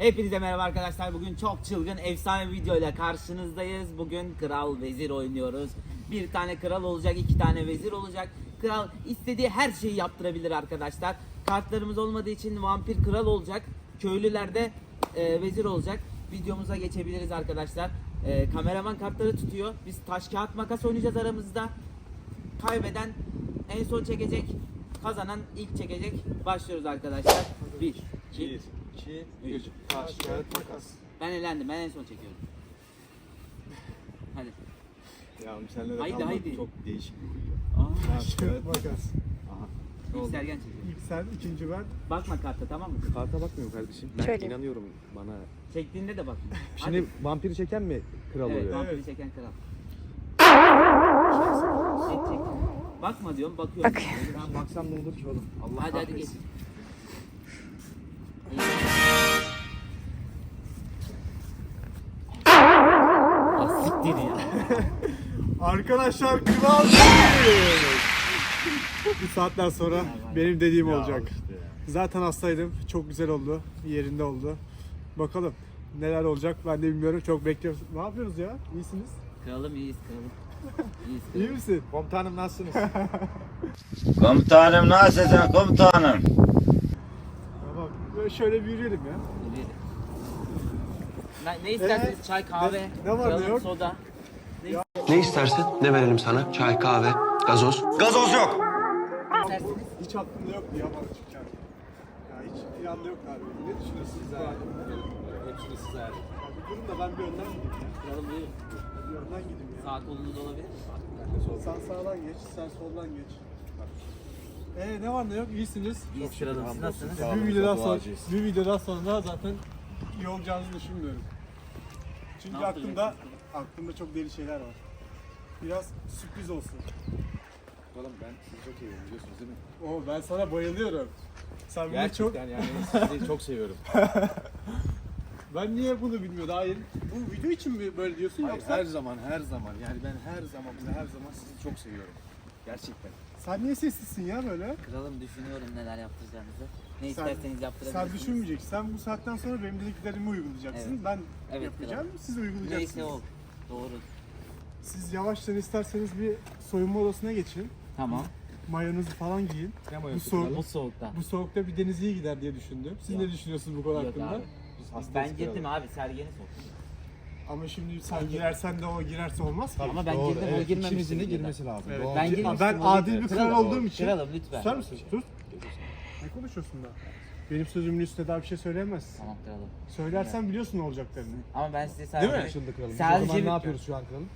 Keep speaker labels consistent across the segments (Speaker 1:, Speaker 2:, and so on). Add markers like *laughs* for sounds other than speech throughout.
Speaker 1: Hepinize merhaba arkadaşlar. Bugün çok çılgın efsane bir video ile karşınızdayız. Bugün kral vezir oynuyoruz. Bir tane kral olacak, iki tane vezir olacak. Kral istediği her şeyi yaptırabilir arkadaşlar. Kartlarımız olmadığı için vampir kral olacak. Köylüler de e, vezir olacak. Videomuza geçebiliriz arkadaşlar. E, kameraman kartları tutuyor. Biz taş kağıt makas oynayacağız aramızda. Kaybeden en son çekecek. Kazanan ilk çekecek. Başlıyoruz arkadaşlar. 1 2
Speaker 2: 2, 3, taş, kağıt, makas.
Speaker 1: Ben elendim. Ben en son çekiyorum. Hadi.
Speaker 2: Ya senle de
Speaker 1: Haydi,
Speaker 2: kalmak
Speaker 1: haydi.
Speaker 2: çok değişik.
Speaker 1: Aa,
Speaker 2: Taş, kağıt, makas.
Speaker 3: Makas.
Speaker 1: ilk Sergen çekiyor.
Speaker 3: İlk sen, ikinci ben.
Speaker 1: Bakma karta tamam mı?
Speaker 2: Karta bakmıyorum kardeşim. Ben
Speaker 4: Şöyle.
Speaker 2: inanıyorum bana.
Speaker 1: Çektiğinde de bakma. *laughs*
Speaker 2: Şimdi vampiri çeken mi kral
Speaker 1: evet,
Speaker 2: oluyor?
Speaker 1: vampiri çeken kral. Çek çek. Bakma diyorum bakıyorum.
Speaker 4: Bak.
Speaker 2: Ben baksam ne olur ki oğlum? Allah
Speaker 1: Hadi hadi geç.
Speaker 2: kahretsin. *laughs*
Speaker 3: Arkadaşlar kral değil. Bu saatten sonra benim dediğim olacak. Zaten hastaydım. Çok güzel oldu. Yerinde oldu. Bakalım neler olacak ben de bilmiyorum. Çok bekliyoruz. Ne yapıyorsunuz ya? İyisiniz?
Speaker 1: Kralım iyiyiz kralım. İyiyiz
Speaker 3: İyi
Speaker 1: kralım.
Speaker 3: misin?
Speaker 2: Komutanım nasılsınız? *laughs*
Speaker 5: Komutanım nasılsın komutanım?
Speaker 3: Bak böyle şöyle bir yürüyelim ya.
Speaker 1: Yürüyelim. Ne, ne isterseniz
Speaker 3: Ee,
Speaker 1: çay kahve,
Speaker 3: ne- ne var ne
Speaker 1: kralım
Speaker 3: yok?
Speaker 1: soda.
Speaker 6: Ne istersin? Ne verelim sana? Çay, kahve, gazoz.
Speaker 5: Gazoz yok.
Speaker 3: Hiç aklımda yoktu ya bana çıkacak. Ya hiç planda yok abi. Ne düşünüyorsunuz siz
Speaker 2: Hepsini size
Speaker 3: bir durun da ben bir önden gideyim ya.
Speaker 1: Kralım.
Speaker 3: Bir önden gideyim ya.
Speaker 1: Sağ kolunuz olabilir mi?
Speaker 3: Sen sağdan geç, sen soldan geç. Ee ne var ne yok iyisiniz.
Speaker 1: İyiyiz kralım. Siz nasılsınız?
Speaker 3: Bir videodan sonra, bir videodan sonra zaten iyi olacağınızı düşünmüyorum. Çünkü aklımda? Aklımda çok deli şeyler var. Biraz sürpriz olsun.
Speaker 2: Oğlum ben sizi çok seviyorum biliyorsunuz değil mi?
Speaker 3: Oo ben sana bayılıyorum. Sen bunu çok
Speaker 2: Gerçekten yani sizi *laughs* çok seviyorum. *laughs*
Speaker 3: ben niye bunu bilmiyordum? Hayır. Bu video için mi böyle diyorsun
Speaker 2: Hayır,
Speaker 3: yoksa
Speaker 2: her zaman her zaman yani ben her zaman ve her zaman sizi çok seviyorum. Gerçekten.
Speaker 3: sen niye sessizsin ya böyle?
Speaker 1: Kralım düşünüyorum neler yaptıracağınızı. Ne
Speaker 3: Sen-
Speaker 1: isterseniz yaptırabilirsiniz.
Speaker 3: Sen düşünmeyeceksin. Sen bu saatten sonra benim dediklerimi uygulayacaksın.
Speaker 1: Evet.
Speaker 3: Ben
Speaker 1: Evet,
Speaker 3: yapacağım, siz uygulayacaksınız.
Speaker 1: Neyse o. Doğru.
Speaker 3: Siz yavaştan isterseniz bir soyunma odasına geçin.
Speaker 1: Tamam.
Speaker 3: Mayonuzu falan giyin.
Speaker 2: Ne
Speaker 3: Bu soğuk.
Speaker 1: Bu soğukta.
Speaker 3: Bu soğukta bir deniz iyi gider diye düşündüm. Siz
Speaker 1: Yok.
Speaker 3: ne düşünüyorsunuz bu konu
Speaker 1: Yok
Speaker 3: hakkında?
Speaker 1: abi.
Speaker 2: Biz hastayız
Speaker 1: Ben girdim abi sergeni soktum.
Speaker 3: Ama şimdi sen girersen de o girerse olmaz ki.
Speaker 1: Ama ben
Speaker 2: Doğru,
Speaker 1: girdim o
Speaker 2: evet,
Speaker 1: girmemişti. birden.
Speaker 2: girmesi lazım.
Speaker 3: Evet.
Speaker 2: Doğru.
Speaker 1: Ben girmiştim,
Speaker 3: ben adil bir kral olduğum için.
Speaker 1: Kralım lütfen.
Speaker 3: Susar mısın? Sus. Ne konuşuyorsun da? Benim sözümün üstüne daha bir şey söyleyemezsin.
Speaker 1: Tamam kralım.
Speaker 3: Söylersen biliyorsun ne olacaklarını.
Speaker 1: Ama ben size
Speaker 3: Değil
Speaker 1: sadece...
Speaker 3: mi?
Speaker 2: Anlaşıldı kralım. Biz o
Speaker 1: Sadece
Speaker 2: zaman ne yapıyoruz şu an kralım?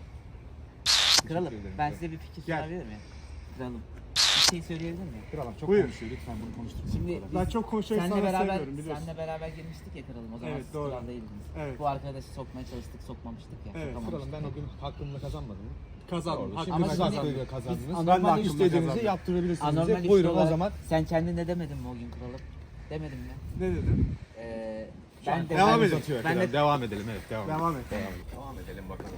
Speaker 1: Kralım ben size bir fikir
Speaker 3: Gel.
Speaker 1: sunabilir miyim? Kralım. Bir şey söyleyebilir miyim?
Speaker 2: Kralım çok
Speaker 3: Buyur.
Speaker 2: konuşuyor lütfen bunu konuşturun.
Speaker 1: Şimdi
Speaker 2: kralım.
Speaker 3: Ben çok konuşmayı sana
Speaker 1: beraber,
Speaker 3: sevmiyorum biliyorsun.
Speaker 1: senle beraber girmiştik ya kralım. O zaman
Speaker 3: Evet,
Speaker 1: siz
Speaker 3: doğru.
Speaker 1: kral değildiniz.
Speaker 3: Evet.
Speaker 1: Bu arkadaşı sokmaya çalıştık, sokmamıştık ya.
Speaker 3: Evet.
Speaker 2: Kralım ben o gün hakkımla kazanmadım?
Speaker 3: Kazandım.
Speaker 2: Doğru.
Speaker 3: Hakkımı
Speaker 2: Şimdi
Speaker 1: Ama
Speaker 2: kazandınız.
Speaker 1: Biz
Speaker 2: Ben
Speaker 1: anormal
Speaker 2: istediğinizi yaptırabilirsiniz.
Speaker 1: Anormal.
Speaker 2: Buyurun o zaman.
Speaker 1: Sen kendin ne demedin mi o gün kralım? Demedim mi?
Speaker 3: Ne dedim?
Speaker 1: Ee, ben de
Speaker 3: Devam
Speaker 2: Ben
Speaker 3: edelim.
Speaker 2: uzatıyor
Speaker 1: Ben de-
Speaker 2: Devam edelim evet devam,
Speaker 3: Devam
Speaker 2: edelim.
Speaker 3: et.
Speaker 2: Devam edelim. Devam edelim bakalım.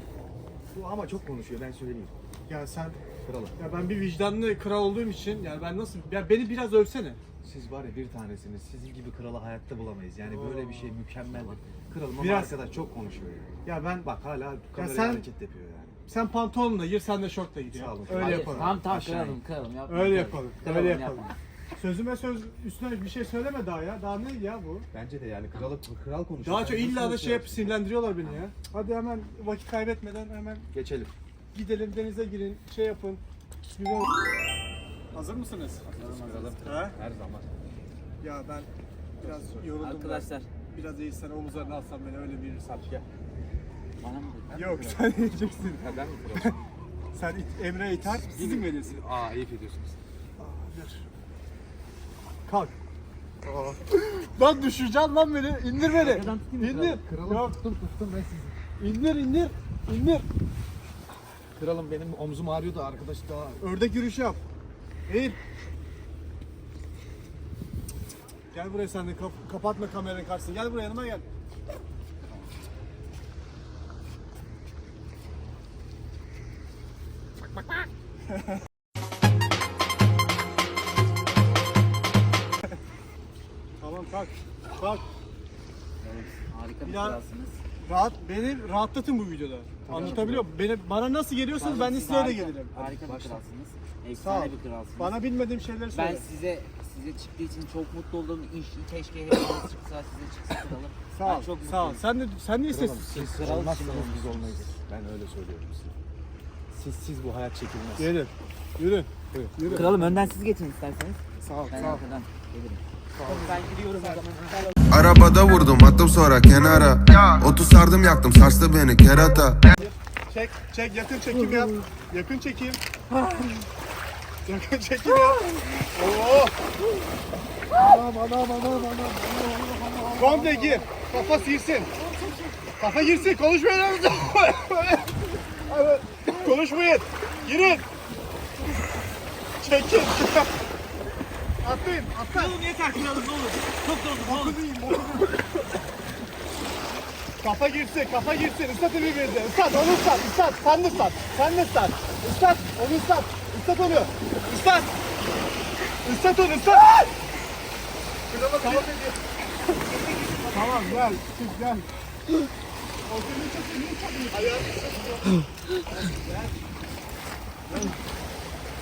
Speaker 2: Bu ama çok konuşuyor ben söyleyeyim.
Speaker 3: Ya sen
Speaker 2: Kralım.
Speaker 3: ya ben bir vicdanlı kral olduğum için yani ben nasıl ya beni biraz övsene.
Speaker 2: Siz var ya bir tanesiniz. Sizin gibi kralı hayatta bulamayız. Yani böyle bir şey mükemmeldir. Kralım ama
Speaker 3: Biraz-
Speaker 2: arkadaş çok konuşuyor. ya.
Speaker 3: Ya ben
Speaker 2: Bak hala kameraya
Speaker 3: sen-
Speaker 2: hareket yapıyor yani.
Speaker 3: sen pantolonla gir sen de şortla gir ya.
Speaker 2: Sağ olun.
Speaker 3: Öyle
Speaker 1: Hadi,
Speaker 3: yapalım.
Speaker 1: Tamam tamam
Speaker 2: Aşağı
Speaker 1: kralım yapma.
Speaker 3: Öyle
Speaker 1: kralım.
Speaker 3: yapalım.
Speaker 1: Kralım,
Speaker 3: Öyle
Speaker 1: yapma.
Speaker 3: yapalım. Sözüme söz üstüne bir şey söyleme daha ya. Daha ne ya bu?
Speaker 2: Bence de yani kralı kral konuşuyor.
Speaker 3: Daha çok illa da şey yap sinirlendiriyorlar beni ya. Hadi hemen vakit kaybetmeden hemen
Speaker 2: Geçelim.
Speaker 3: gidelim denize girin şey yapın. Bir bol- Hazır mısınız?
Speaker 2: Kralım.
Speaker 3: Ha?
Speaker 2: Her zaman.
Speaker 3: Ya ben biraz yoruldum.
Speaker 1: Arkadaşlar
Speaker 3: Ben. Biraz eğilsen omuzlarını alsam beni öyle bir
Speaker 2: gel.
Speaker 1: bana mı dedin?
Speaker 3: Yok sen yiyeceksin.
Speaker 2: Ha, ben mi kralım? *laughs*
Speaker 3: Sen it, Emre iter, sizin verirsin.
Speaker 2: Aa ayıp ediyorsunuz.
Speaker 3: Kalk. lan düşüreceğim lan beni. İndir beni.
Speaker 1: Arkadan tutayım mı
Speaker 3: İndir.
Speaker 2: Kralım
Speaker 3: Yok.
Speaker 2: tuttum tuttum ben sizi.
Speaker 3: İndir indir. İndir.
Speaker 2: Kralım benim omzum ağrıyordu arkadaş daha.
Speaker 3: Ördek yürüyüşü yap. Eğil. Gel buraya sen de kap- kapatma kameranın karşısına. Gel buraya yanıma gel. Kalk. Kalk.
Speaker 1: Harika bir
Speaker 3: Ya-
Speaker 1: kralsınız.
Speaker 3: Rahat, beni rahatlatın bu videoda. Anlatabiliyor muyum? Beni, bana nasıl geliyorsanız ben de size öyle
Speaker 1: Harika-
Speaker 3: gelirim.
Speaker 1: Harika bir kralsınız.
Speaker 3: Sağ ol.
Speaker 1: Efsane bir kralsınız.
Speaker 3: Bana bilmediğim şeyleri söyle.
Speaker 1: Ben size size çıktığı için çok mutlu oldum. İş, keşke hepiniz çıksa size çıksa kralım.
Speaker 3: Sağ
Speaker 1: Ben
Speaker 3: ol.
Speaker 1: çok
Speaker 3: Sağ ol.
Speaker 1: mutluyum.
Speaker 3: Sen de sen niye
Speaker 2: Kralım
Speaker 3: sessiz?
Speaker 2: siz
Speaker 1: Kral
Speaker 2: olmazsanız biz olmayız. Ben öyle söylüyorum size. Siz siz bu hayat çekilmez.
Speaker 3: Gelin. Yürü. Yürü.
Speaker 1: Kralım önden siz geçin isterseniz.
Speaker 3: Sağ ol.
Speaker 1: Ben
Speaker 3: Sağ ol.
Speaker 1: arkadan gelirim. Ben gidiyorum o zaman.
Speaker 4: Arabada vurdum attım sonra kenara Otu sardım yaktım sarstı beni kerata
Speaker 3: Çek, çek yakın çekim yap. Yakın çekim. yakın çekim yap. Oo. Anam anam anam anam. Komple gir. Kafa girsin. Kafa girsin. Konuşmayın. *laughs* Konuşmayın. Girin. Çekin. Atlayın. Atlayın. Oğlum yeter kralım ne olur. Çok oldu. Boku değil. Boku değil. Kafa girsin, kafa girsin. Islatın birbirinizi. Islat, onu ıslat, ıslat. Sen de ıslat. Sen de ıslat. Islat, onu ıslat. Islat onu. Islat. Islat onu, ıslat. Tamam. tamam, gel. Çık, gel. O seni çok iyi, çok iyi. Ayağını ıslatıyor. Gel.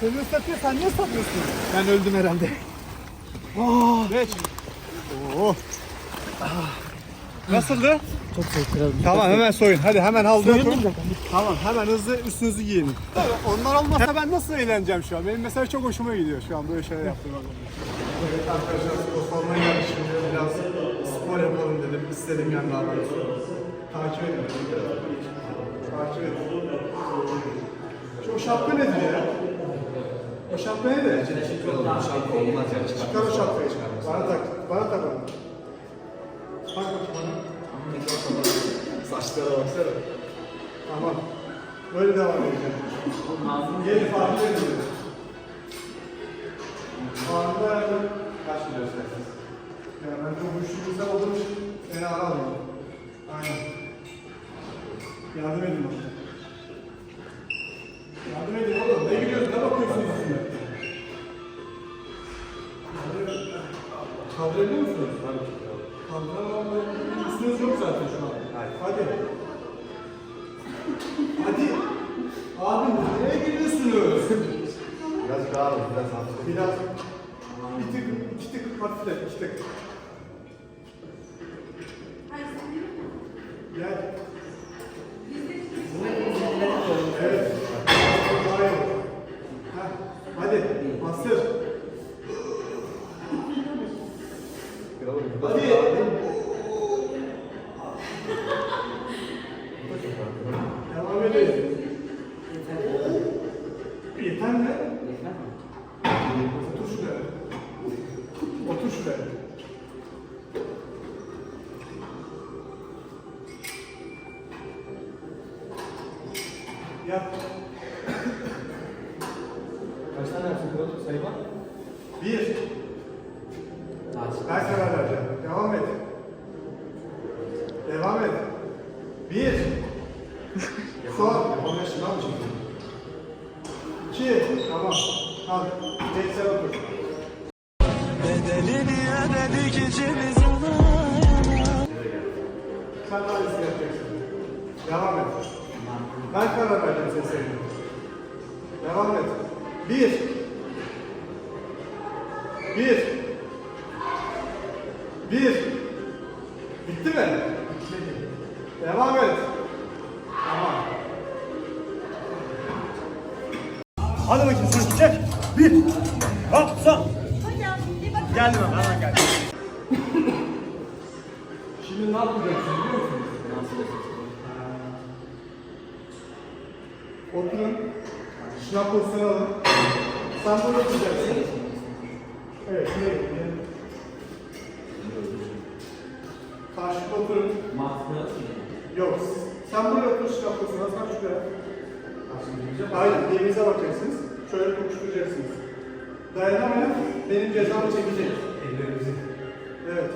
Speaker 3: Seni ıslatıyor, sen niye ıslatmıyorsun? Ben öldüm herhalde. Oh. Geç. Oo. Nasıldı? Tamam hemen soyun. Hadi hemen halde yapın. Tamam hemen hızlı üstünüzü giyin. Onlar olmasa ben nasıl eğleneceğim şu an? Benim mesela çok hoşuma gidiyor şu an böyle şeyler yaptığım Evet arkadaşlar salonuna geldik şimdi biraz spor yapalım dedim. İstedim yani daha doğrusu. Takip edin. Takip edin. Şu şapka nedir ya? O şapka nedir? Şapka olmaz ya. Çıkar o şapkayı. Bana tak. Bana tak onu. Tak bakayım bana. Saçlara baksana. Tamam. Böyle devam edeceğim. Gelin farklı edin. Farklı ayarlı. Kaç kilo istersiniz? Ya ben insan olduğum için seni aramıyorum. Aynen. Yardım edin bana. Tık hafifle, iki tık. Gel. Hadi bakayım sen çek. Bir. Hop son. Geldim ben hemen geldim. *laughs* Şimdi ne yapacaksın biliyor musun? Oturun. Şınav pozisyonu alın. Sen böyle oturacaksın. Evet, gidin. Karşılıklı oturun. Yok, sen buraya otur şınav pozisyonu al. Sen şuraya. Aynen, birbirinize bakacaksınız. Şöyle kokuşturacaksınız. Dayanamayan benim cezamı çekecek. Ellerinizi. Evet.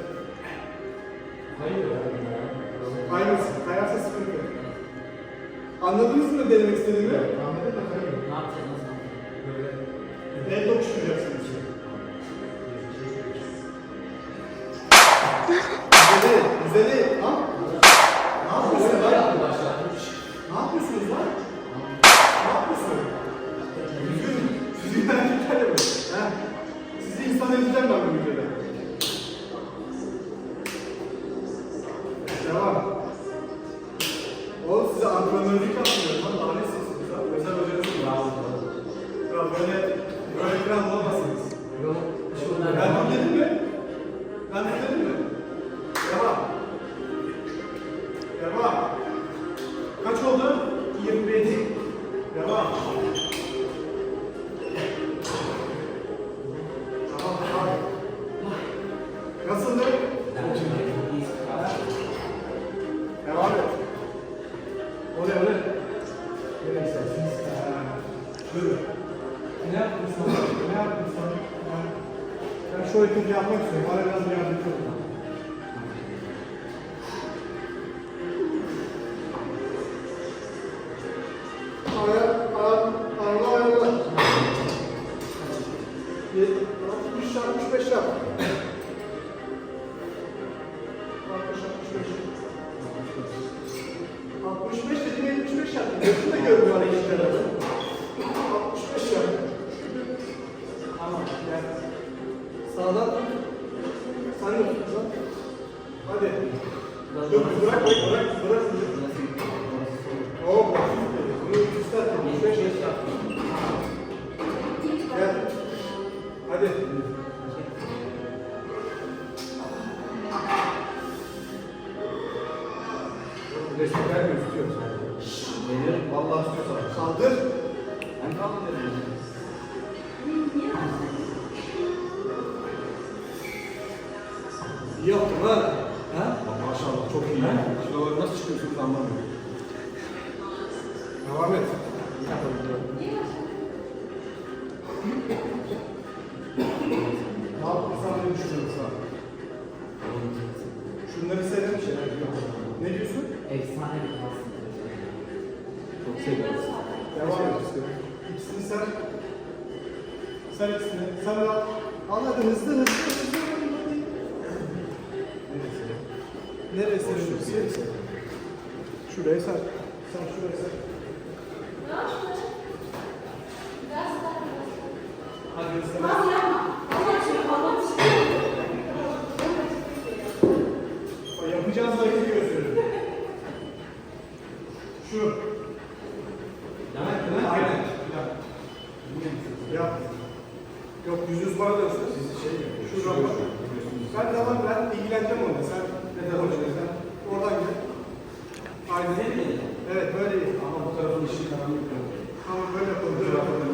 Speaker 3: Aynısı. Kayarsa sıkıntı. Anladınız mı denemek istediğimi? Anladım da kayıyor.
Speaker 1: Ne yapacağız?
Speaker 3: Böyle el dokuşturacaksınız. Güzel değil, güzel değil. Ha? Şöyle. Ne yaptın sana? Ne yaptın sana? Ben, ben şu hareketi yapmak istiyorum. Bana biraz yardımcı olun. Destek vermiyor, tutuyorum sadece. Veriyorum. Vallahi tutuyor sana. Saldır. Ben kaldırıyorum. İyi yaptın ha. Ha? Maşallah çok iyi. Kiloları nasıl çıkıyorsun anlamıyorum. Devam et. Seviyoruz. Devam et. İkisini sen. Sen ikisini. Sen de al. Al hadi hızlı hızlı hızlı. Neresi? Neresi? Şuraya sen. Sen şuraya sen. Hadi hızlı. O Yapacağınız hareketi gösteriyorum. Şu. Aynen. Aynen. Yap. Yok yüz yüz bana da siz şey Şuradan bak. Ben tamam ben ilgileneceğim onunla. Sen ne zaman sen oradan gel. Aynen. Evet böyle iyi. Ama bu tarafın ışığı karanlık. Tamam böyle yapalım. Böyle yapalım.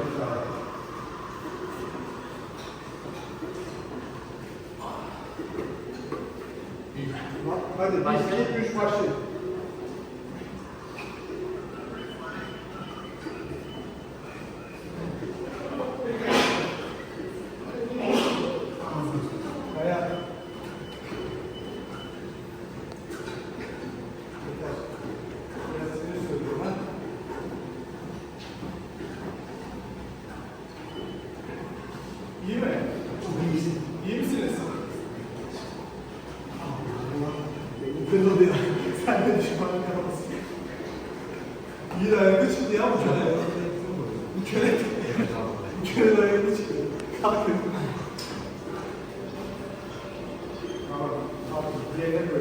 Speaker 3: Hadi bir, iki, üç başlayın. Ayağa. Yeter. Biraz sinir söylüyorum ha. İyi mi? Çok iyisin. İyi misiniz? Benim kırıldı ya. Sen de düşman yapamazsın. İyi de ayakta çıktı ya bu köle. Bu köle. Bu köle de ayakta çıktı. Kalkın. Tamam. Tamam. Diğerine koy.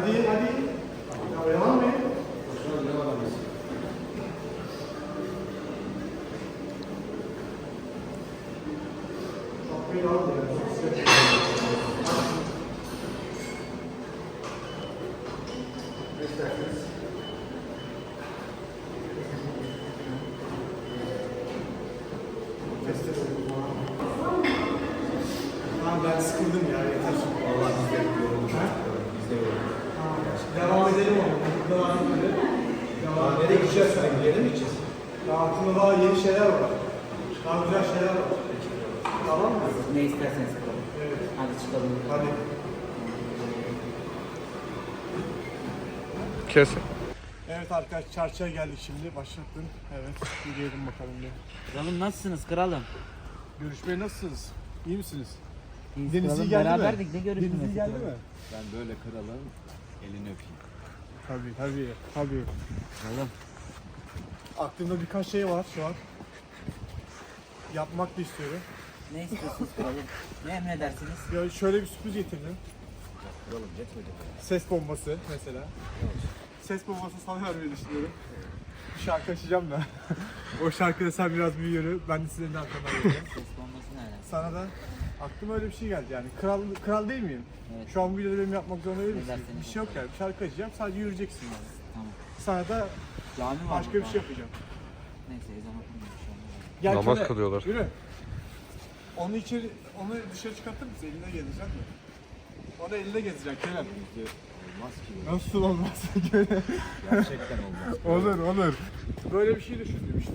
Speaker 3: Hadi, hadi. Ya ya. Edelim. Tamam ben sıkıldım ya yeter. Vallahi biz de yorulduk. Biz de yorulduk. Devam edelim ama. Devam edelim. Devam Nereye gideceğiz sen? Bir yere mi gideceğiz? Daha aklımda daha yeni şeyler var. Daha güzel şeyler var. Tamam mı?
Speaker 1: Ne isterseniz kralım.
Speaker 3: Evet.
Speaker 1: Hadi çıkalım.
Speaker 3: Hadi.
Speaker 7: Kes.
Speaker 3: Evet arkadaşlar çarşıya geldik şimdi. Başlattım. Evet. Yürüyelim bakalım bir.
Speaker 1: Kralım nasılsınız kralım?
Speaker 3: Görüşmeye nasılsınız? İyi misiniz?
Speaker 1: İyiyiz
Speaker 3: Denizli
Speaker 1: kralım.
Speaker 3: geldi mi?
Speaker 1: Beraberdik ne görüşmesi?
Speaker 3: Geldi
Speaker 1: kralım?
Speaker 3: mi?
Speaker 2: Ben böyle kralın elini öpeyim.
Speaker 3: Tabii tabii. Tabii.
Speaker 1: Kralım.
Speaker 3: Aklımda birkaç şey var şu an. Yapmak da istiyorum.
Speaker 1: Ne istiyorsunuz kralım? Ne emredersiniz?
Speaker 3: Ya şöyle bir sürpriz getirdim.
Speaker 2: Kralım yetmedi mi?
Speaker 3: Ses bombası mesela. Ses bombası sana vermeyi düşünüyorum. Şarkı açacağım da. *laughs* o şarkıda sen biraz büyüyünü, ben de senin de.
Speaker 1: Ses bombası ne alaka?
Speaker 3: Sana da aklıma öyle bir şey geldi yani. Kral kral değil miyim?
Speaker 1: Evet.
Speaker 3: Şu an bu videoda benim yapmak zorunda değil misin? Bir şey yok yani. Şarkı açacağım, sadece yürüyeceksin yani.
Speaker 1: Tamam.
Speaker 3: Sana da
Speaker 1: Cami var
Speaker 3: başka bir şey yapacağım.
Speaker 1: Neyse ezan okunmuyor şu.
Speaker 3: Gel
Speaker 7: Namaz kılıyorlar.
Speaker 3: Yürü. Onu içeri, onu dışarı çıkartır mısın? Elinde gezeceksin mi? Onu elinde gezeceksin Kerem.
Speaker 2: Olmaz ki.
Speaker 3: Nasıl olmaz? *laughs*
Speaker 2: Gerçekten olmaz.
Speaker 3: olur olur. Böyle bir şey düşündüm işte.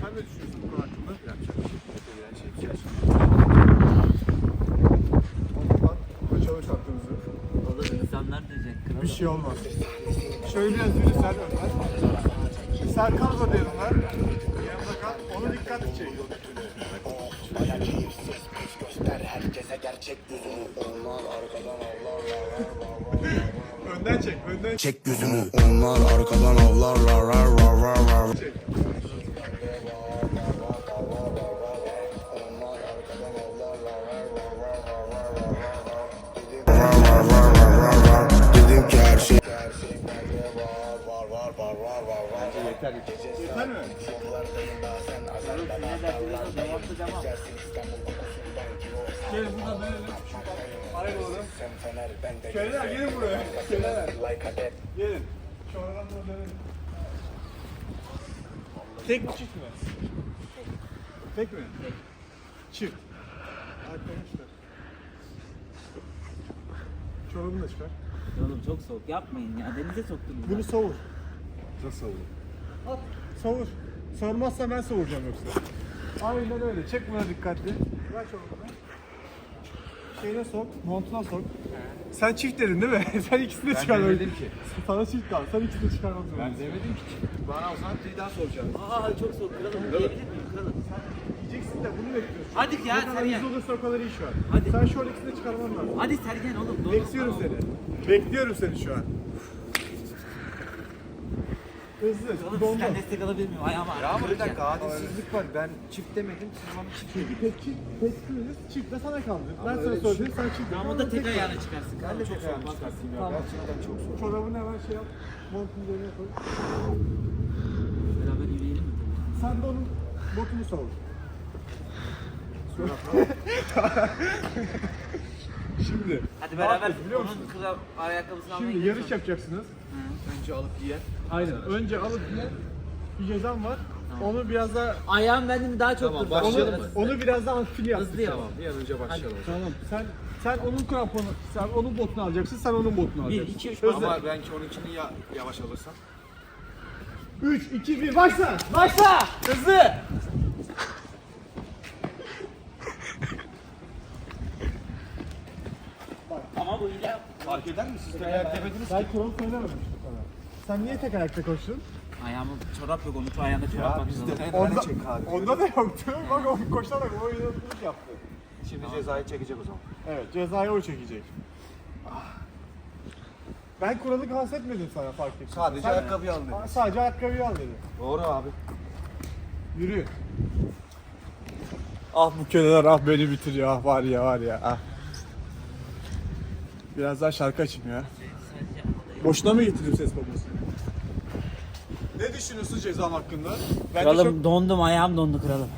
Speaker 3: Sen ne düşünüyorsun bu konu hakkında?
Speaker 2: Yapacak bir şey yok. Sevilen şey.
Speaker 1: Olur insanlar diyecek kralım.
Speaker 3: Bir şey olmaz. Şöyle biraz yürü sen önden. Serkan da diyelim ben. Yanımda kal. Onu dikkatli çek. Önden çek, önden çek.
Speaker 7: Çek gözünü onlar arkadan avlarlar rar rar rar rar. Rar. Dedim ki her şey
Speaker 2: Yeter.
Speaker 3: Yeter mi? Gelin buradan dönelim. Araya doğru. Köleler gelin buraya. Köleler. Gelin. Şu aradan doğru dönelim. Tek mi çift mi? Tek mi? Tek. Çift. Arkadan çıkar. Çorabını da çıkar.
Speaker 1: Oğlum çok soğuk yapmayın ya denize soktunuz.
Speaker 3: Bunu savur.
Speaker 2: Nasıl olur?
Speaker 3: At. Savur. Savurmazsa ben savuracağım yoksa. Aynen öyle. Çek buna dikkatli. Ver çorabını. Şeyine sok, montuna sok. Sen çift dedin değil mi? *laughs* Sen ikisini de
Speaker 2: Ben
Speaker 3: çıkar.
Speaker 2: demedim ki.
Speaker 3: Sana çift al. Sen ikisini de çıkarmak
Speaker 2: Ben
Speaker 3: zorundasın.
Speaker 2: demedim ki. Bana o zaman bir daha soracağım.
Speaker 1: Aa çok soğuk kralım. Yiyebilir miyim kralım?
Speaker 3: Yiyeceksin de bunu bekliyorsun.
Speaker 1: Hadi ya
Speaker 3: ne kadar
Speaker 1: Sergen.
Speaker 3: hızlı olursa o kadar iyi şu an.
Speaker 1: Hadi.
Speaker 3: Sen şu an ikisini de çıkarman lazım.
Speaker 1: Hadi Sergen oğlum. doğru.
Speaker 3: Bekliyorum seni. Bekliyorum seni şu an. Hızlı.
Speaker 1: Oğlum
Speaker 3: Dondu.
Speaker 1: sizden destek alabilir miyim? Ayağım ağrıyor.
Speaker 2: Ya ama bir dakika adilsizlik var. Ben çift demedim. Siz bana çift dediniz.
Speaker 3: Peki, peki, çift de sana kaldı. ben
Speaker 2: öyle
Speaker 3: sana
Speaker 2: bir
Speaker 3: söyledim, sen çift
Speaker 1: o da tek ayağını çıkarsın.
Speaker 2: Ben de çok ayağımı çıkartayım ya. Gerçekten çok zor.
Speaker 3: Çorabını hemen şey yap. Montun üzerine koy.
Speaker 1: Beraber yürüyelim mi?
Speaker 3: Sen de onun botunu savur. *laughs* Şimdi.
Speaker 1: Hadi beraber
Speaker 3: biliyor musun?
Speaker 1: onun kral ayakkabısını almaya
Speaker 3: Şimdi
Speaker 1: gidiyoruz.
Speaker 3: yarış yapacaksınız.
Speaker 2: Önce alıp giyer.
Speaker 3: Aynen. Önce alıp yine bir cezam var. Onu biraz daha
Speaker 1: Ayağım benim daha çok
Speaker 2: Tamam,
Speaker 1: durdu.
Speaker 2: başlayalım
Speaker 3: onu,
Speaker 2: mı?
Speaker 3: onu biraz daha hafifli yap.
Speaker 1: Hızlı yap.
Speaker 2: Tamam bir an önce başlayalım.
Speaker 3: Tamam. Sen sen onun kramponu, sen onun botunu alacaksın, sen onun botunu
Speaker 1: Bir,
Speaker 3: alacaksın.
Speaker 1: iki, üç.
Speaker 3: Hızlı.
Speaker 2: Ama ben ki onunkini ya yavaş alırsam.
Speaker 3: 3 2 1 başla.
Speaker 1: Başla! Hızlı! Ama bu hile
Speaker 2: Fark eder mi siz de eğer demediniz
Speaker 3: Ben kural söylememiştim sana. Sen niye tek ayakta koştun?
Speaker 1: Ayağımın çorap yok onun şu ayağında çorap var.
Speaker 2: bizde de
Speaker 3: Onda,
Speaker 2: çek abi.
Speaker 3: onda da yoktu. Bak o koşarak o yönetmelik yaptı.
Speaker 2: Şimdi cezayı çekecek o zaman.
Speaker 3: Evet cezayı o çekecek. Ben kuralı kastetmedim sana fark ettim.
Speaker 2: Sadece ayakkabıyı al dedi.
Speaker 3: Sadece ayakkabıyı al dedi.
Speaker 2: Doğru abi.
Speaker 3: Yürü. Ah bu köleler ah beni bitiriyor ah var ya var ya ah. Biraz daha şarkı açayım ya. Boşuna mı getirdim ses babası? Ne düşünüyorsun cezam hakkında? Bence
Speaker 1: Kralım
Speaker 3: çok-
Speaker 1: dondum ayağım dondu kralım.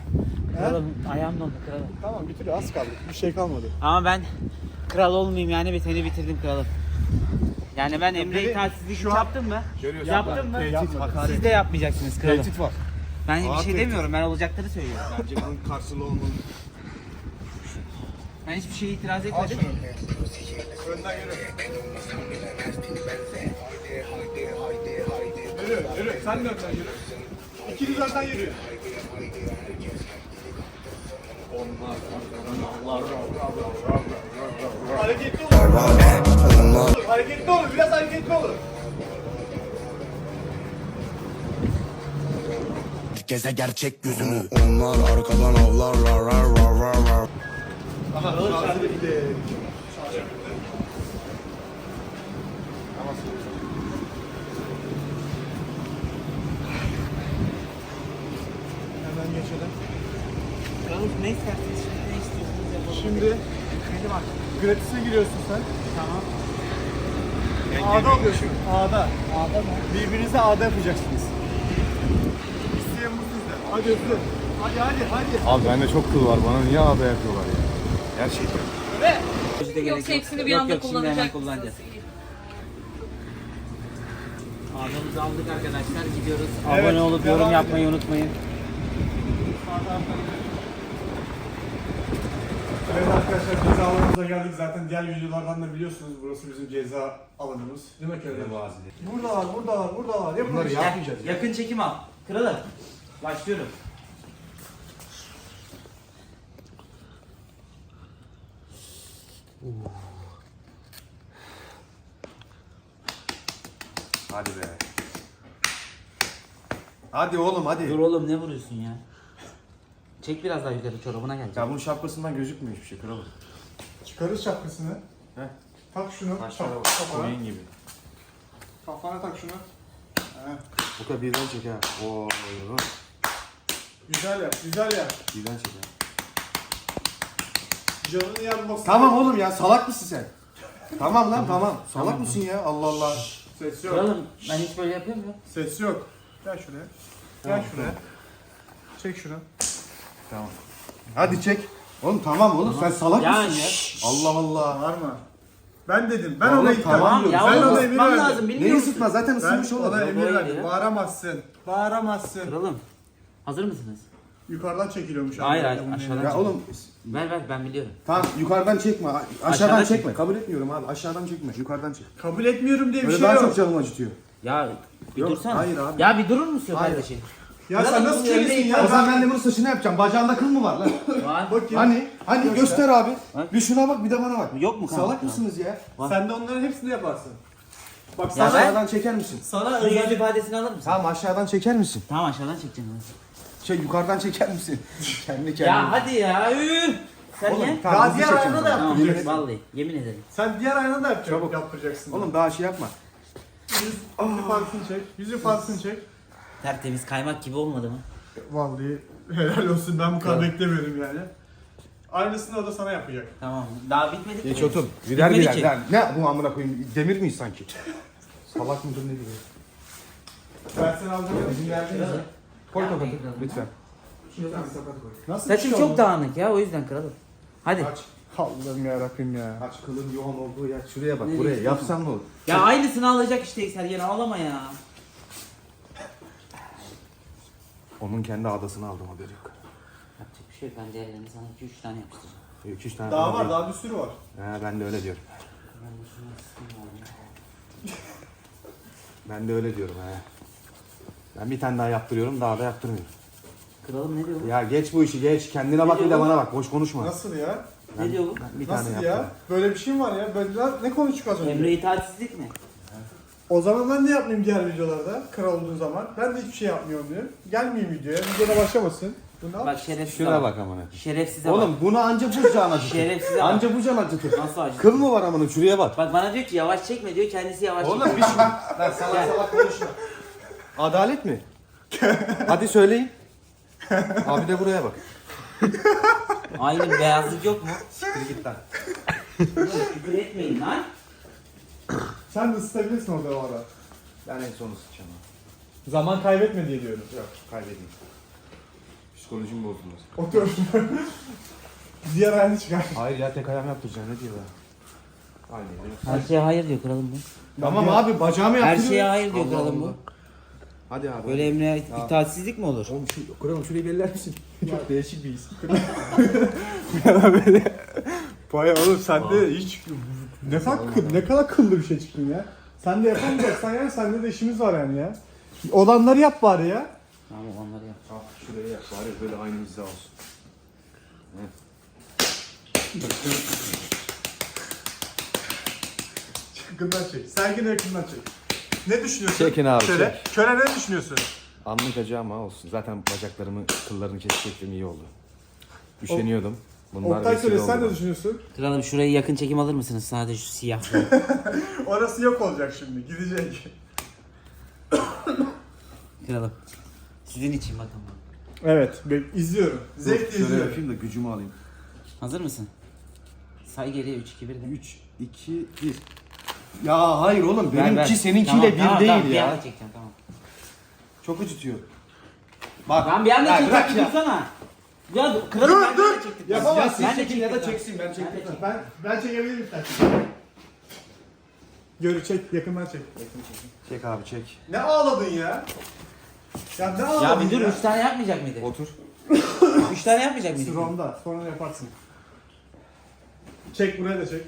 Speaker 1: Kralım ayağım dondu kralım.
Speaker 3: Tamam bitiriyor az kaldı. Bir şey kalmadı.
Speaker 1: Ama ben kral olmayayım yani ve seni bitirdim kralım. Yani ben
Speaker 3: beni
Speaker 1: itaatsizlik
Speaker 3: şu an-
Speaker 1: yaptım mı?
Speaker 2: Görüyorsun.
Speaker 1: Yaptım mı?
Speaker 3: Tehdit, hakaret.
Speaker 1: Siz de yapmayacaksınız kralım.
Speaker 3: Tehdit var.
Speaker 1: Ben bir
Speaker 3: Ağır
Speaker 1: şey
Speaker 3: tehdit.
Speaker 1: demiyorum ben olacakları söylüyorum.
Speaker 2: Bence bunun karşılığı olmalı.
Speaker 1: Ben hiçbir şeye itiraz etmedim.
Speaker 3: Önden yürü. Yürü, yürü. Sen de önden yürü. İkiniz önden yürüyün. Hareketli olun. Hareketli olun, biraz hareketli olun.
Speaker 7: Herkese gerçek gözünü onlar arkadan avlarlar rar rar rar rar.
Speaker 3: Şarjı
Speaker 1: Kralım ne isterseniz şimdi ne istiyorsunuz yapalım.
Speaker 3: Şimdi
Speaker 1: Benim artık.
Speaker 3: gratis'e giriyorsun sen.
Speaker 1: Tamam.
Speaker 3: A'da oluyorsun. A'da. A'da mı? Birbirinize A'da yapacaksınız. İsteyen bu sizde. Hadi hızlı. Hadi hadi hadi.
Speaker 2: Abi bende çok kıl var. Bana niye ağda yapıyorlar ya? Gerçekten.
Speaker 8: Yoksa hepsini bir
Speaker 1: Yok,
Speaker 8: anda
Speaker 1: yok, şimdi hemen
Speaker 8: kullanacak
Speaker 1: kullanacağız.
Speaker 8: mısınız?
Speaker 1: Ağzımızı aldık arkadaşlar gidiyoruz.
Speaker 3: Evet,
Speaker 1: Abone olup
Speaker 3: devam
Speaker 1: yorum
Speaker 3: edelim.
Speaker 1: yapmayı unutmayın.
Speaker 3: Evet arkadaşlar. ceza alanımıza geldik. Zaten diğer videolardan da biliyorsunuz burası bizim ceza alanımız. Değil mi Kerem? Buradalar, buradalar, buradalar. Yapın
Speaker 2: Bunları
Speaker 3: işte.
Speaker 2: yapmayacağız.
Speaker 1: Yakın çekim al. Kralım. Başlıyorum.
Speaker 2: Hadi be. Hadi oğlum hadi.
Speaker 1: Dur oğlum ne vuruyorsun ya? Çek biraz daha yukarı çorabına gel.
Speaker 2: Ya bunun şapkasından gözükmüyor hiçbir şey kralım.
Speaker 3: Çıkarır şapkasını.
Speaker 2: Heh.
Speaker 3: Tak şunu.
Speaker 2: Taşlara
Speaker 3: tak
Speaker 2: bak.
Speaker 3: kafana.
Speaker 2: Koyun gibi.
Speaker 3: Kafana tak şunu. Heh.
Speaker 2: Bu kadar birden çek ha. Oo.
Speaker 3: Güzel yap, güzel yap.
Speaker 2: Birden çek ha.
Speaker 3: Canını yanmasın.
Speaker 2: Tamam oğlum ya salak mısın sen? Tamam lan tamam. Salak mısın ya? Allah Allah.
Speaker 3: Ses yok.
Speaker 1: Kralım ben hiç böyle yapıyor muyum?
Speaker 3: Ses yok. Gel şuraya. Gel şuraya. Çek şunu.
Speaker 2: Tamam. Hadi çek. Oğlum tamam oğlum sen salak
Speaker 1: Ya
Speaker 2: mısın ya? Allah Allah.
Speaker 3: Bağırma. Ben dedim. Ben ona ikna
Speaker 2: tamam
Speaker 1: ya
Speaker 3: Ben ona emir
Speaker 1: ısıtman
Speaker 3: verdim.
Speaker 1: lazım bilmiyor
Speaker 2: Neyi
Speaker 1: musun?
Speaker 2: ısıtma zaten
Speaker 3: Ben
Speaker 2: ısınmış
Speaker 3: ona
Speaker 2: oğlum.
Speaker 3: emir verdim.
Speaker 1: ya.
Speaker 3: Bağıramazsın. Bağıramazsın.
Speaker 1: Kralım. Hazır mısınız?
Speaker 3: Yukarıdan çekiliyormuş.
Speaker 1: Hayır,
Speaker 3: abi.
Speaker 1: hayır,
Speaker 3: Bunun
Speaker 1: aşağıdan.
Speaker 3: eli.
Speaker 2: Ya oğlum
Speaker 1: Ver ver ben biliyorum.
Speaker 2: tamam yukarıdan çekme. Aşağıdan,
Speaker 1: Aşağıdan
Speaker 2: çekme. Kabul etmiyorum abi. Aşağıdan çekme. Yukarıdan çek.
Speaker 3: Kabul etmiyorum diye bir
Speaker 2: Böyle
Speaker 3: şey
Speaker 2: daha
Speaker 3: yok.
Speaker 2: çok canım acıtıyor.
Speaker 1: Ya bir
Speaker 2: Yok,
Speaker 1: dursana.
Speaker 2: hayır abi.
Speaker 1: Ya bir durur musun
Speaker 2: Hayır.
Speaker 1: kardeşim?
Speaker 3: Ya sen nasıl kerisin
Speaker 2: O
Speaker 3: ya?
Speaker 2: zaman ben de bunun saçını yapacağım. Bacağında kıl mı var lan? *laughs*
Speaker 1: Var.
Speaker 3: Bakayım.
Speaker 2: hani? Hani göster abi. Bir şuna bak bir de bana bak.
Speaker 1: Yok mu kanka?
Speaker 2: Salak mısınız ya?
Speaker 3: Sen de onların hepsini yaparsın. Bak
Speaker 1: Ya
Speaker 3: sana,
Speaker 2: Aşağıdan çeker misin?
Speaker 3: sana
Speaker 1: Şu yüz
Speaker 3: özel...
Speaker 1: ifadesini alır mısın?
Speaker 2: Tamam aşağıdan çeker misin?
Speaker 1: Tamam aşağıdan çekeceğim.
Speaker 2: Şey yukarıdan çeker misin? *laughs* Kendi kendine.
Speaker 1: Ya hadi ya. Sen
Speaker 2: Oğlum,
Speaker 1: ye.
Speaker 2: tamam,
Speaker 3: Daha
Speaker 2: hızlı
Speaker 3: diğer
Speaker 2: çekelim
Speaker 3: ayağını da
Speaker 2: o.
Speaker 1: Tamam vallahi yemin ederim.
Speaker 3: Sen diğer ayağını da yapacaksın.
Speaker 2: Çabuk.
Speaker 3: Yaptıracaksın.
Speaker 2: Oğlum daha şey yapma.
Speaker 3: Yüz ifadesini çek. Yüz ifadesini çek.
Speaker 1: Tertemiz kaymak gibi olmadı mı?
Speaker 3: Vallahi helal olsun ben bu kadar beklemiyordum yani. Aynısını o da sana yapacak.
Speaker 1: Tamam. Daha bitmedi ki.
Speaker 2: Geç
Speaker 1: benim.
Speaker 2: otur. Birer
Speaker 1: Bitmedi
Speaker 2: birer.
Speaker 1: ki.
Speaker 2: Lan Ne bu amına koyayım? Demir miyiz sanki? Salak mıdır ne diyor?
Speaker 3: Ben seni alacağım.
Speaker 2: İzin verdiniz mi? Koy
Speaker 1: Ya,
Speaker 2: tokatı lütfen.
Speaker 3: Nasıl
Speaker 1: Saçım
Speaker 3: şey
Speaker 1: çok
Speaker 3: oldu?
Speaker 1: dağınık ya o yüzden kralım. Hadi.
Speaker 2: Aç.
Speaker 3: Allah'ım yarabbim ya.
Speaker 2: Aç kılın yoğun olduğu yer. Şuraya bak buraya. Yapsan ne olur?
Speaker 1: Ya aynısını alacak işte Sergen ağlama ya.
Speaker 2: Onun kendi adasını aldım haberi yok.
Speaker 1: Yapacak bir şey yok ben diğerlerini sana 2-3 tane yapıştıracağım.
Speaker 2: İki üç tane
Speaker 3: Daha var daha bir sürü var.
Speaker 2: He ben de öyle diyorum.
Speaker 1: Ben de şunu oğlum. *laughs*
Speaker 2: Ben de öyle diyorum he. Ben bir tane daha yaptırıyorum daha da yaptırmıyorum.
Speaker 1: Kralım ne diyor bu?
Speaker 2: Ya geç bu işi geç. Kendine bak bir de bana bak. Boş konuşma.
Speaker 3: Nasıl ya?
Speaker 1: Ne diyor bu?
Speaker 2: Ben bir tane
Speaker 3: Nasıl
Speaker 2: yaptım.
Speaker 3: ya? Böyle bir şey mi var ya? Böyle ne konuştuk az önce?
Speaker 1: Emre itaatsizlik mi?
Speaker 3: O zaman ben ne yapmayayım diğer videolarda? Kral olduğu zaman. Ben de hiçbir şey yapmıyorum diyor. Gelmeyeyim videoya. Videoda başlamasın. Bunu.
Speaker 1: Bak şerefsiz
Speaker 2: Şuna bak amına.
Speaker 1: Şerefsize bak.
Speaker 2: Oğlum bunu anca bu can acıtır.
Speaker 1: Şerefsize bak.
Speaker 2: anca bu can acıtır.
Speaker 1: Nasıl acı?
Speaker 2: Kıl mı var amına şuraya bak.
Speaker 1: Bak bana diyor ki yavaş çekme diyor kendisi yavaş
Speaker 2: Oğlum
Speaker 1: çekiyor.
Speaker 2: bir şu... Lan salak salak konuşma. Adalet mi? Hadi söyleyin. Abi de buraya bak.
Speaker 1: Aynı beyazlık yok mu?
Speaker 2: Siktir git lan.
Speaker 1: Küfür etmeyin lan.
Speaker 3: Sen de ısıtabilirsin orada o ara.
Speaker 2: Ben en sonu sıçacağım.
Speaker 3: Zaman kaybetme diye diyorum.
Speaker 2: Yok kaybedeyim. Psikolojim bozulmaz.
Speaker 3: Otur. diğer ayağını çıkar.
Speaker 2: Hayır ya tek ayağımı yaptıracağım ne diyor ya? Öyle.
Speaker 1: Her şeye hayır diyor kralım bu.
Speaker 2: Tamam abi bacağımı
Speaker 1: Her
Speaker 2: yaptırıyorum.
Speaker 1: şeye hayır diyor
Speaker 2: Allah
Speaker 1: kralım
Speaker 2: Allah.
Speaker 1: bu.
Speaker 2: Hadi abi.
Speaker 1: Böyle Emre'ye itaatsizlik mi olur?
Speaker 2: Oğlum şu, kralım şurayı belirler misin? Çok değişik bir his. *laughs*
Speaker 3: Baya oğlum sen de hiç ne kadar kıl, ne kadar kıllı bir şey çıktın ya. Sen de yapamayacaksan yani sende de işimiz var yani ya. Olanları yap bari ya.
Speaker 1: Tamam onları yap.
Speaker 2: Al şurayı yap bari böyle aynı hizda olsun.
Speaker 3: Yakından çek. Sergin yakından çek. Ne düşünüyorsun?
Speaker 2: Çekin abi,
Speaker 3: Köre, köre ne düşünüyorsun?
Speaker 2: Anlık acı ama olsun. Zaten bacaklarımı, kıllarını kesecektim iyi oldu. Üşeniyordum. Bunlar
Speaker 3: Oktay
Speaker 2: vesile
Speaker 3: söyle sen ne düşünüyorsun?
Speaker 1: Kralım şurayı yakın çekim alır mısınız? Sadece şu siyah. *laughs*
Speaker 3: Orası yok olacak şimdi. Gidecek. *coughs*
Speaker 1: kralım. Sizin için bakın.
Speaker 3: Evet. Bek izliyorum. Zevkle
Speaker 2: Şöyle
Speaker 3: izliyorum.
Speaker 2: yapayım da gücümü alayım.
Speaker 1: Hazır mısın? Say geriye 3 2 1 de.
Speaker 2: 3, 2, 1. Ya hayır oğlum
Speaker 1: Ver,
Speaker 2: benimki
Speaker 1: ver.
Speaker 2: seninkiyle bir
Speaker 1: tamam,
Speaker 2: değil
Speaker 1: tamam, Bir
Speaker 2: ya.
Speaker 1: anda çekeceğim tamam.
Speaker 2: Çok acıtıyor. Bak.
Speaker 1: Ben bir anda
Speaker 2: Ya
Speaker 1: çekeceğim
Speaker 2: bırak ya.
Speaker 1: dursana. Ya ben
Speaker 3: dur.
Speaker 1: de çektim.
Speaker 3: Yapamazsın.
Speaker 1: Ben de
Speaker 2: çekin ya da
Speaker 1: çektim.
Speaker 2: çeksin, ben çektim.
Speaker 3: Ben ben çekebilirim sen. Görü çek. Yakından çek.
Speaker 2: Çek abi çek.
Speaker 3: Ne ağladın ya? Ya ne ağladın
Speaker 1: Ya bir dur 3 tane yapmayacak mıydı?
Speaker 2: Otur. *laughs*
Speaker 1: 3 tane yapmayacak mıydı?
Speaker 3: Sıramda. Sonra yaparsın. Çek buraya da çek.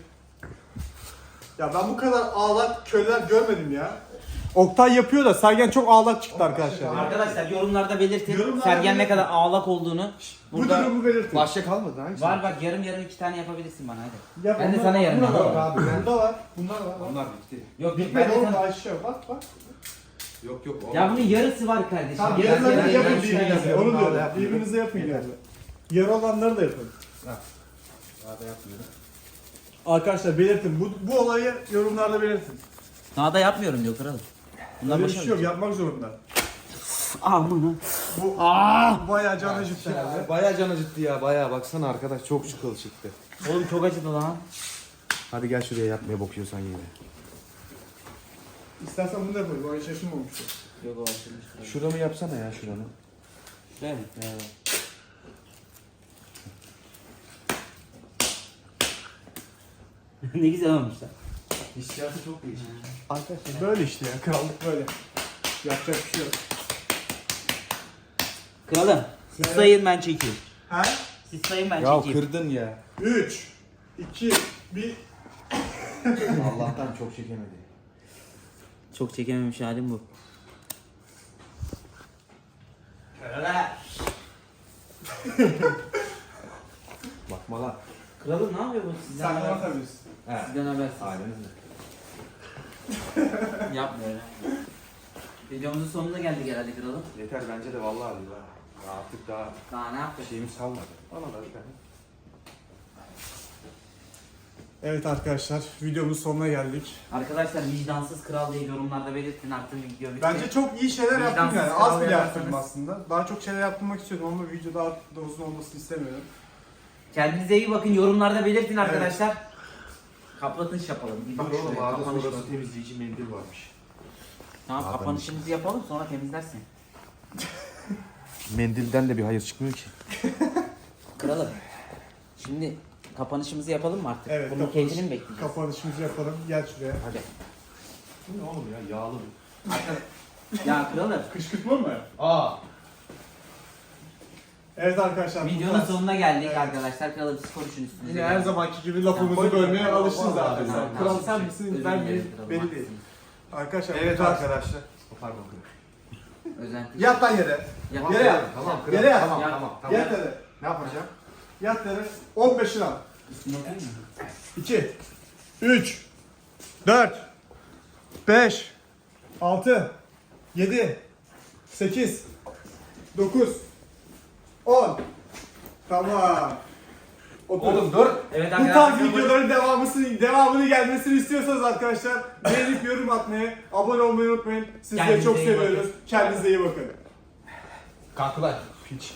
Speaker 3: Ya ben bu kadar ağlak köleler görmedim ya. Oktay yapıyor da Sergen çok ağlak çıktı arkadaşlar.
Speaker 1: Arkadaşlar yorumlarda belirtin.
Speaker 3: Yorumlarda
Speaker 1: Sergen ne
Speaker 3: belirtin.
Speaker 1: kadar ağlak olduğunu.
Speaker 3: Bu
Speaker 1: Burada
Speaker 3: durumu belirtin.
Speaker 2: Başka kalmadı hangisi?
Speaker 1: var bak yarım yarım iki tane yapabilirsin bana hadi.
Speaker 3: Yap,
Speaker 1: Ben de
Speaker 3: bunlar-
Speaker 1: sana yarım
Speaker 3: bunlar var abi. Bunda var. Bunlar var.
Speaker 2: Onlar bitti.
Speaker 1: Yok yok ben
Speaker 3: Bitmedi
Speaker 1: de
Speaker 3: oğlum
Speaker 1: sana...
Speaker 3: bak bak.
Speaker 2: Yok yok.
Speaker 1: Ya bunun yarısı var kardeşim.
Speaker 3: Tamam
Speaker 1: Yarısı-
Speaker 3: yarılarını
Speaker 1: yarısı-
Speaker 3: yapın
Speaker 1: yarısı-
Speaker 3: birbirinize.
Speaker 2: yarısı-
Speaker 3: Onu diyorum.
Speaker 2: yarısı-
Speaker 3: Birbirinize yapın yani. Yarı olanları da yapın.
Speaker 2: Daha da yapmıyorum.
Speaker 3: Arkadaşlar belirtin. Bu, bu olayı yorumlarda belirtin.
Speaker 1: Daha da yapmıyorum diyor kralım. Bunlar
Speaker 3: Böyle bir
Speaker 1: başa
Speaker 3: şey yok. Yapmak zorunda.
Speaker 1: Amına.
Speaker 3: Bu bayağı can acıttı herhalde.
Speaker 2: Bayağı can acıttı ya bayağı baksana arkadaş çok çukur çıktı.
Speaker 1: Oğlum çok acıdı lan.
Speaker 2: Hadi gel şuraya yatmaya bakıyorsan yine.
Speaker 3: İstersen bunu da yapalım. Bu hiç yaşanmamıştı.
Speaker 1: Yok o açılmıştır.
Speaker 2: Şuramı yapsana ya şuramı.
Speaker 1: Değil mi? Evet. *laughs* ne güzel olmuşlar.
Speaker 2: Hissiyatı çok değişik.
Speaker 3: Arkadaşlar böyle işte ya. Krallık böyle. Yapacak bir şey yok.
Speaker 1: Kralım siz sayın ben çekeyim.
Speaker 3: He?
Speaker 1: Siz sayın ben
Speaker 2: Ya
Speaker 1: çekeyim.
Speaker 2: kırdın ya.
Speaker 3: 3, 2, 1.
Speaker 2: Allah'tan çok çekemedi.
Speaker 1: Çok çekememiş halim bu.
Speaker 2: Bakma lan.
Speaker 1: Kralım ne yapıyor bu sizden
Speaker 3: Sen de
Speaker 1: haber?
Speaker 3: atabilirsin.
Speaker 1: Sizden haber.
Speaker 2: Aynen öyle.
Speaker 1: Yapmıyor. Videomuzun sonuna geldik herhalde kralım.
Speaker 2: Yeter bence de vallahi abi ya. Ya Artık daha
Speaker 1: Daha ne yapacağız?
Speaker 2: şeyimiz kalmadı. Bana da bir tane.
Speaker 3: Evet arkadaşlar videomuzun sonuna geldik.
Speaker 1: Arkadaşlar vicdansız kral diye yorumlarda belirtin artık video bitti.
Speaker 3: Bence çok iyi şeyler yaptım
Speaker 1: Vicdansız
Speaker 3: yani. Az bile
Speaker 1: yaparsanız.
Speaker 3: yaptım aslında. Daha çok şeyler yaptırmak istiyordum ama video daha da uzun olmasını istemiyorum.
Speaker 1: Kendinize iyi bakın yorumlarda belirtin arkadaşlar. Kapatış yapalım. Bir bak
Speaker 2: oğlum
Speaker 1: şuraya,
Speaker 2: ağda
Speaker 1: kapanış
Speaker 2: sonrası temizleyici mendil varmış.
Speaker 1: Tamam
Speaker 2: Ağda
Speaker 1: kapanışımızı yapalım sonra temizlersin.
Speaker 2: Mendilden de bir hayır çıkmıyor ki. *laughs*
Speaker 1: Kralım. Şimdi kapanışımızı yapalım mı artık?
Speaker 3: Evet,
Speaker 1: Bunun
Speaker 3: kapanış-
Speaker 1: keyfini mi bekleyeceğiz?
Speaker 3: Kapanışımızı yapalım. Gel şuraya.
Speaker 1: Hadi.
Speaker 2: Bu ne oğlum ya yağlı bu.
Speaker 1: Ya kralım.
Speaker 3: Kışkırtma mı?
Speaker 2: Aa.
Speaker 3: Evet arkadaşlar.
Speaker 1: Videonun sonuna geldik
Speaker 3: Evet.
Speaker 1: arkadaşlar. Kralım siz konuşun üstünüze.
Speaker 3: Yine her zamanki gibi lafımızı bölmeye alıştınız
Speaker 2: Tamam.
Speaker 3: zaten.
Speaker 1: Tamam,
Speaker 3: Kral sen misin ben miyim belli değil. Arkadaşlar
Speaker 2: Evet
Speaker 3: bu tarz-
Speaker 2: arkadaşlar. Pardon.
Speaker 1: Özenti.
Speaker 3: Yat lan yere.
Speaker 1: Yat.
Speaker 3: Yere yat.
Speaker 2: Tamam kral.
Speaker 3: Yere yat.
Speaker 2: Tamam
Speaker 1: Yat.
Speaker 2: tamam tamam.
Speaker 3: Yat yere.
Speaker 2: Ne yapacağım?
Speaker 3: Yat yere. 15'ini al.
Speaker 1: Üstüne oturayım mı?
Speaker 3: 2 3 4 5 6 7 8 9 10 Tamam. Otur.
Speaker 2: Oğlum dur.
Speaker 1: Evet
Speaker 3: Bu tarz
Speaker 1: arkadaşlar.
Speaker 3: videoların devamını, devamını gelmesini istiyorsanız arkadaşlar beğenip yorum atmayı, abone olmayı unutmayın. Sizleri
Speaker 1: Kendinize
Speaker 3: çok
Speaker 1: iyi
Speaker 3: seviyoruz. Kendinize iyi bakın.
Speaker 2: Kalk ulan. Hiç.